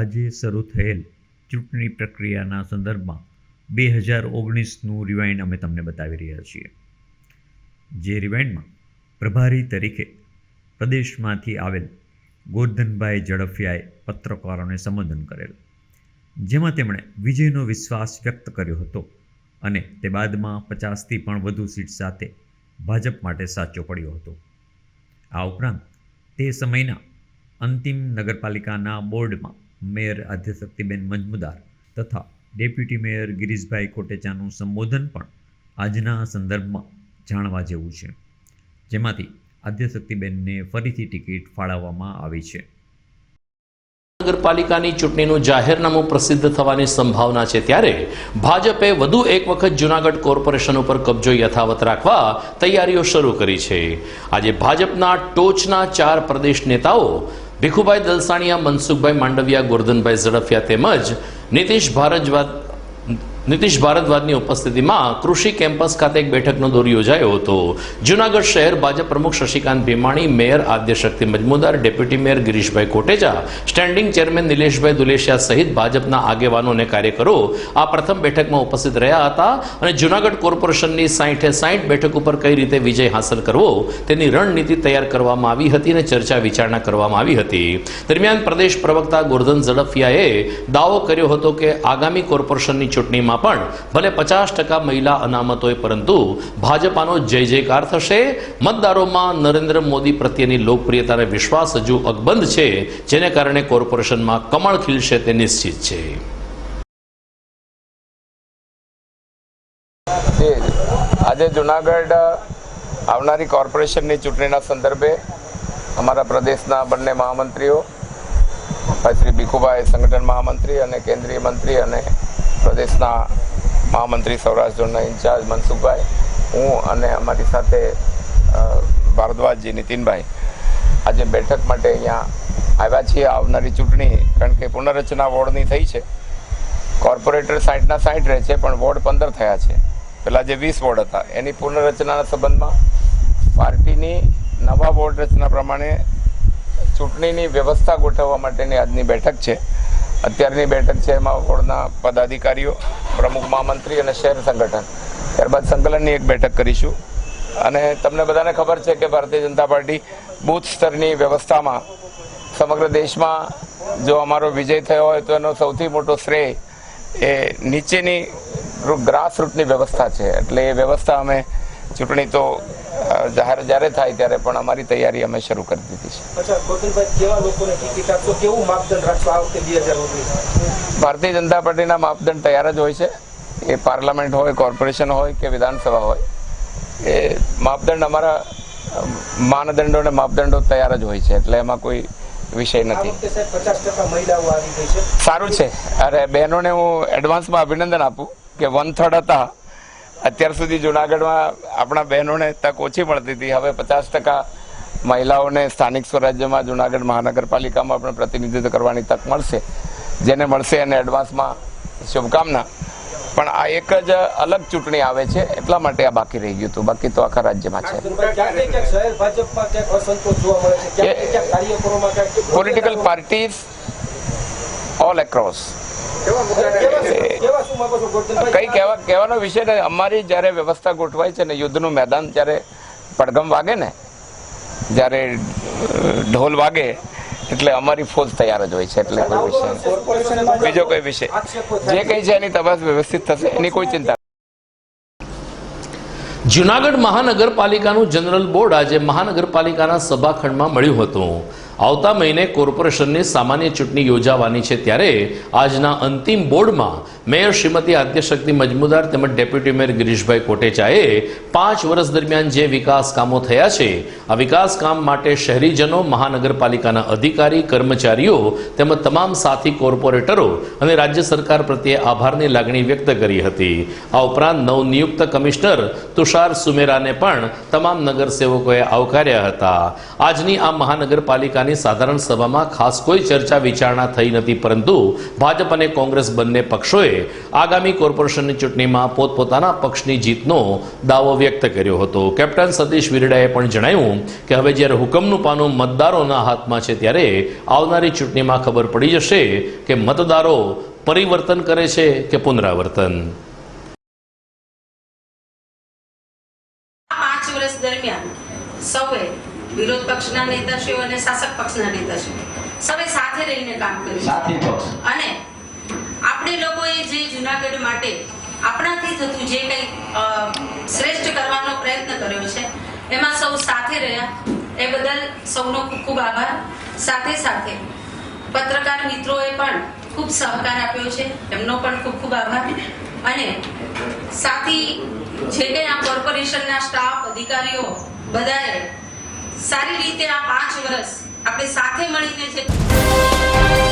આજે શરૂ થયેલ ચૂંટણી પ્રક્રિયાના સંદર્ભમાં બે હજાર ઓગણીસનું રિવાઇન્ડ અમે તમને બતાવી રહ્યા છીએ. જે રિવાઇન્ડમાં પ્રભારી તરીકે પ્રદેશમાંથી આવેલ ગોરધનભાઈ ઝડફિયાએ પત્રકારોને સંબોધન કરેલ. જેમાં તેમણે વિજયનો વિશ્વાસ વ્યક્ત કર્યો હતો અને તે બાદમાં પચાસથી પણ વધુ સીટ સાથે ભાજપ માટે સાચો પડ્યો હતો. આ ઉપરાંત તે સમયના અંતિમ નગરપાલિકાના બોર્ડમાં મેયર આદ્યશક્તિબેન મજમુદાર તથા ડેપ્યુટી મેયર ગિરીશભાઈ કોટેચાનું સંબોધન પણ આજના સંદર્ભમાં જાણવા જેવું છે. જેમાંથી આદ્યશક્તિબેનને ફરીથી ટિકિટ ફાળવવામાં આવી છે. નગરપાલિકાની ચૂંટણીનું જાહેરનામું પ્રસિદ્ધ થવાની સંભાવના છે ત્યારે ભાજપે વધુ એક વખત જૂનાગઢ કોર્પોરેશન ઉપર કબજો યથાવત રાખવા તૈયારીઓ શરૂ કરી છે. આજે ભાજપના ટોચના ચાર પ્રદેશ નેતાઓ ભીખુભાઈ દલસાણીયા મનસુખભાઈ માંડવિયા ગોરધનભાઈ ઝડફિયા તેમજ નીતિશ ભારદ્વાજ નીતિશ ભારદ્વાજની ઉપસ્થિતિમાં કૃષિ કેમ્પસ ખાતે એક બેઠકનો દોર યોજાયો હતો. જૂનાગઢ શહેર ભાજપ પ્રમુખ Shashikant Bhimani, mayor Adyashakti Majmudar, deputy mayor Girishbhai Koteja, standing chairman Nileshbhai Duleshiya સહિત ભાજપના આગેવાનો અને કાર્યકરો આ પ્રથમ બેઠકમાં ઉપસ્થિત રહ્યા હતા અને જૂનાગઢ કોર્પોરેશનની સાઠે સાઠ બેઠક ઉપર કઈ રીતે વિજય હાંસલ કરવો તેની રણનીતિ તૈયાર કરવામાં આવી હતી અને ચર્ચા વિચારણા કરવામાં આવી હતી. દરમિયાન પ્રદેશ પ્રવક્તા ગોરધન ઝડફિયાએ દાવો કર્યો હતો કે આગામી કોર્પોરેશનની ચૂંટણીમાં પણ ભલે પચાસ ટકા મહિલા અનામત હોય, પરંતુ ભાજપાનો જય જયકાર થશે. મતદારોમાં નરેન્દ્ર મોદી પ્રત્યેની લોકપ્રિયતા વિશ્વાસ હજુ અકબંધ છે, જેને કારણે કોર્પોરેશનમાં કમળ ખીલશે તે નિશ્ચિત છે. આજે જુનાગઢ આવનારી કોર્પોરેશનની ચૂંટણીના સંદર્ભે અમારા પ્રદેશના બંને મહામંત્રીઓ શ્રી ભીખુભાઈ સંગઠન મહામંત્રી અને કેન્દ્રીય મંત્રી અને પ્રદેશના મહામંત્રી સૌરાષ્ટ્ર ઝોનના ઇન્ચાર્જ મનસુખભાઈ, હું અને અમારી સાથે ભારદ્વાજજી નીતિનભાઈ આજે બેઠક માટે અહીંયા આવ્યા છીએ આવનારી ચૂંટણી, કારણ કે પુનઃરચના વોર્ડની થઈ છે. કોર્પોરેટર સાઠના સાઠ રહે છે, પણ વોર્ડ પંદર થયા છે. પહેલાં જે વીસ વોર્ડ હતા, એની પુનઃરચનાના સંબંધમાં પાર્ટીની નવા વોર્ડ રચના પ્રમાણે ચૂંટણીની વ્યવસ્થા ગોઠવવા માટેની આજની બેઠક છે. અત્યારની બેઠક છે એમાં વોર્ડના પદાધિકારીઓ, પ્રમુખ મહામંત્રી અને શહેર સંગઠન. ત્યારબાદ સંકલનની એક બેઠક કરીશું. અને તમને બધાને ખબર છે કે ભારતીય જનતા પાર્ટી બૂથ સ્તરની વ્યવસ્થામાં સમગ્ર દેશમાં જો અમારો વિજય થયો હોય તો એનો સૌથી મોટો શ્રેય એ નીચેની ગ્રાસરૂટની વ્યવસ્થા છે. એટલે એ વ્યવસ્થા અમે ચૂંટણી તો જાહેર જ્યારે થાય ત્યારે પણ અમારી તૈયારી અમે શરૂ કરી દીધી છે. ભારતીય જનતા પાર્ટીના માપદંડ તૈયાર જ હોય છે. એ પાર્લામેન્ટ હોય કોર્પોરેશન હોય કે વિધાનસભા હોય. એ માપદંડ અમારા માનદંડો અને માપદંડો તૈયાર જ હોય છે એટલે એમાં કોઈ વિષય નથી. વખતે સાહેબ પચાસ ટકા મહિલાઓ આવી ગઈ છે. સારું છે. અરે બહેનોને હું એડવાન્સમાં અભિનંદન આપું કે વન થર્ડ હતા. અત્યાર સુધી જુનાગઢમાં આપણા બહેનોને તક ઓછી મળતી હતી. હવે પચાસ ટકા મહિલાઓને સ્થાનિક સ્વરાજ્યમાં જુનાગઢ મહાનગરપાલિકામાં પણ પ્રતિનિધિત્વ કરવાની તક મળશે જેને મળશે એને એડવાન્સમાં શુભકામના. પણ આ એક જ અલગ ચૂંટણી આવે છે એટલા માટે આ બાકી રહી ગયું હતું. બાકી તો આખા રાજ્યમાં છે. પોલિટિકલ પાર્ટીઝ ઓલ એક્રોસ કઈ કહેવા કહેવાનો વિષય નહીં અમારી જ્યારે વ્યવસ્થા ગોઠવાય છે ને, યુદ્ધનું મેદાન જ્યારે પડઘમ વાગે ને, જ્યારે ઢોલ વાગે, એટલે અમારી ફોજ તૈયાર જ હોય છે, એટલે કોઈ વિષય બીજો કોઈ વિષય. જે કઈ છે એની તપાસ વ્યવસ્થિત થશે, એની કોઈ ચિંતા જુનાગઢ મહાનગરપાલિકાનું જનરલ બોર્ડ આજે મહાનગરપાલિકાના સભાખંડમાં મળ્યું હતું. આવતા મહિને કોર્પોરેશનની સામાન્ય ચૂંટણી યોજાવાની છે ત્યારે આજના અંતિમ બોર્ડમાં મેયર શ્રીમતી આદ્યશક્તિ મજમુદાર તેમજ ડેપ્યુટી મેયર ગિરીશભાઈ કોટેચાએ પાંચ વર્ષ દરમિયાન જે વિકાસ કામો થયા છે, આ વિકાસ કામ માટે શહેરીજનો, મહાનગરપાલિકાના અધિકારી, કર્મચારીઓ તેમજ તમામ સાથી કોર્પોરેટરો અને રાજ્ય સરકાર પ્રત્યે આભારની લાગણી વ્યક્ત કરી હતી. આ ઉપરાંત નવનિયુક્ત કમિશનર તુષાર સુમેરાને પણ તમામ નગરસેવકોએ આવકાર્યા હતા. આજની આ મહાનગરપાલિકાની ગઈકાલની સાધારણ સભામાં ખાસ કોઈ ચર્ચા વિચારણા થઈ નથી, પરંતુ ભાજપ અને કોંગ્રેસ બંને પક્ષોએ આગામી કોર્પોરેશનની ચૂંટણીમાં પોતપોતાના પક્ષની જીતનો દાવો વ્યક્ત કર્યો હતો. કેપ્ટન સતીશ વિરડાએ પણ જણાવ્યું કે હવે જ્યારે હુકમનું પાનું મતદારોના હાથમાં છે, ત્યારે આવનારી ચૂંટણીમાં ખબર પડી જશે કે મતદારો પરિવર્તન કરે છે કે પુનરાવર્તન. સૌએ વિરોધ પક્ષના નેતાશ્રીઓ અને શાસક પક્ષના નેતાશ્રીઓ. સૌએ સાથે રહીને કામ કર્યું. અને આપણે લોકોએ જે જુનાગઢ માટે આપણાથી થતું જે કંઈ શ્રેષ્ઠ કરવાનો પ્રયત્ન કર્યો છે એમાં સૌ સાથે રહ્યા. એ બદલ સૌનો ખૂબ ખૂબ આભાર. સાથે સાથે પત્રકાર મિત્રોએ પણ ખૂબ સહકાર આપ્યો છે. એમનો પણ ખૂબ ખૂબ આભાર. અને સાથી જે કંઈ આ કોર્પોરેશનના સ્ટાફ અધિકારીઓ બધાએ સારી રીતે આ પાંચ વર્ષ આપણે સાથે મળીને જે